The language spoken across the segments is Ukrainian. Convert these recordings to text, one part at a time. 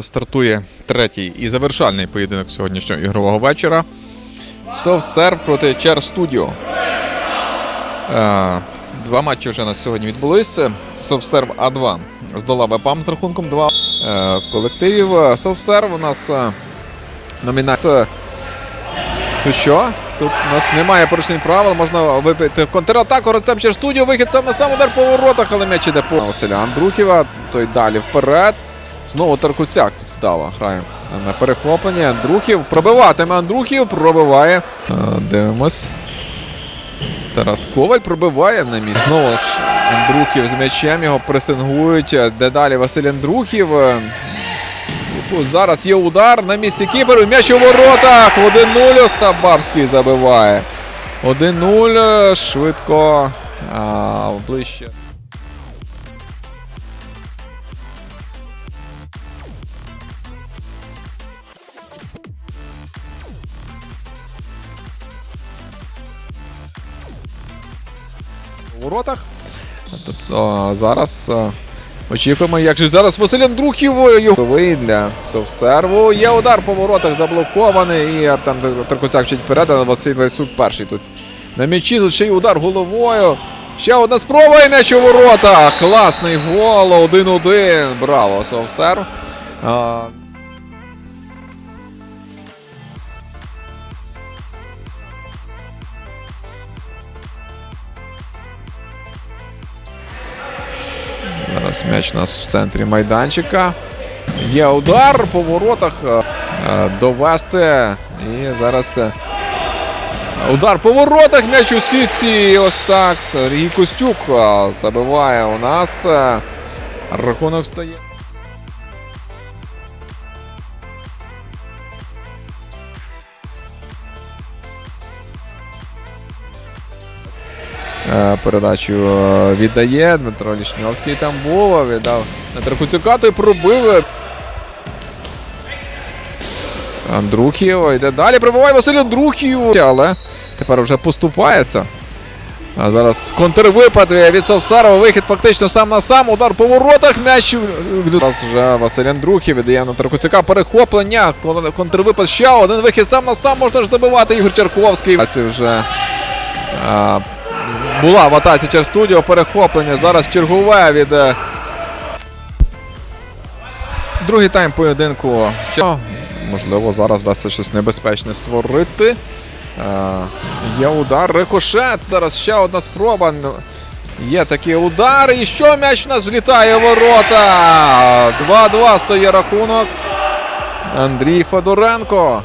стартує третій і завершальний поєдинок сьогоднішнього ігрового вечора. Софсерв проти Чер Студіо. Е, Два матчі вже на сьогодні відбулися. Софсерв А2 здолав ВПАМ з рахунком 2 е, колективів. Софсерв у нас е, номінація. Тут що? Тут у нас немає порушень правил, можна вибити в контратаку. Рецепчер студіо, вихід сам на сам удар по воротах, але м'яч іде по Василя Андрухіва. Той далі вперед. Знову Таркуцяк тут вдало грає на перехоплення. Андрухів пробиватиме Андрухів, пробиває. Е, Дивимось. Тарас Коваль пробиває на місці. Знову ж Андрухів з м'ячем його пресингують. Де далі Василь Андрухів. Е, зараз є удар на місці кіперу. М'яч у воротах. 1-0 Остап Бабський забиває. 1-0. Швидко. А, ближче. У воротах. Тобто зараз очікуємо, як же зараз Василь Андрухів його для совсерву. Є удар по воротах заблокований. І Артем Таркосяк вчить вперед, але Василь Лесюк перший тут. На м'ячі тут ще й удар головою. Ще одна спроба і м'яч у воротах. Класний гол. 1-1. Браво, совсерв. Зараз м'яч у нас в центрі майданчика. Є удар по воротах. е, е, Довести. І зараз е, удар по воротах. М'яч у сітці. І ось так. Сергій Костюк забиває у нас. Рахунок стає. Передачу е, віддає. Дмитро Лішньовський там був, а віддав Дмитро Куцюка, той пробив. Андрухів йде далі. Прибуває Василь Андрухів. Але тепер вже поступається. А зараз контрвипад від Совсарова. Вихід фактично сам на сам. Удар по воротах. М'яч. Зараз вже Василь Андрухів віддає на Таркуцяка. Перехоплення. Кон- Контрвипад ще один вихід сам на сам. Можна ж забивати Ігор Черковський. Це вже а, була в атаці через студіо. Перехоплення. Зараз чергове від. е, Другий тайм поєдинку. Можливо, зараз вдасться щось небезпечне створити. Е, є удар, рикошет. Зараз ще одна спроба. Ну, Є такий удар. І що м'яч в нас влітає ворота? 2-2 стає рахунок. Андрій Федоренко.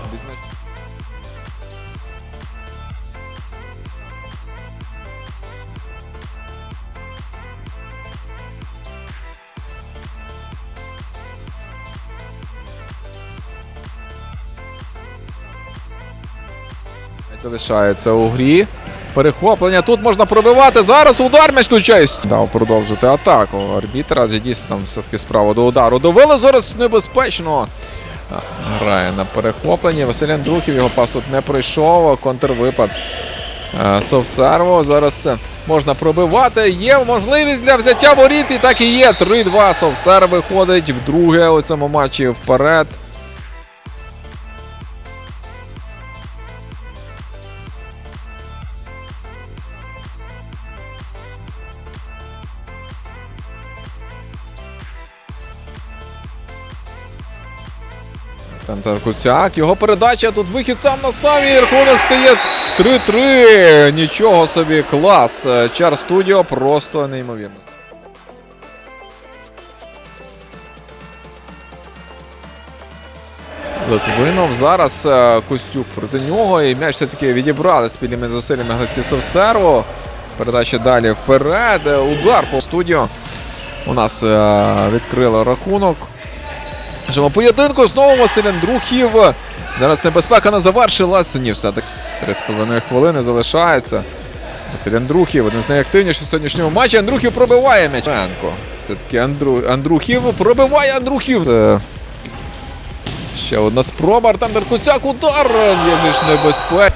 Залишається у грі. Перехоплення. Тут можна пробивати. Зараз удар м'яч влучається. Дав продовжити атаку. Арбітра дійсно там все-таки справа до удару. Довели зараз небезпечно. Грає на перехопленні. Василь Андрухів його пас тут не пройшов. Контрвипад. Е, Совсерво. Зараз можна пробивати. Є можливість для взяття воріт. І так і є. 3-2. Совсер виходить вдруге у цьому матчі вперед. Там Таркуцяк, його передача, тут вихід сам на сам і рахунок стає 3-3. Нічого собі, клас. Чар Студіо просто неймовірно. Литвинов зараз е, Костюк проти нього. І м'яч все-таки відібрали спільними зусиллями гравці Совсерво. Передача далі вперед. Е, Удар по студіо. У нас е, відкрили рахунок. Жимо поєдинку знову Василь Андрухів. Зараз небезпека не завершилася. Ні, все-таки 3,5 хвилини залишається. Василь Андрухів, один з найактивніших в сьогоднішньому матчі. Андрухів пробиває м'яч. Все-таки Андру... Андрухів пробиває Андрухів. Це... Ще одна спроба. Артем Деркуцяк. Удар. Як же ж небезпека.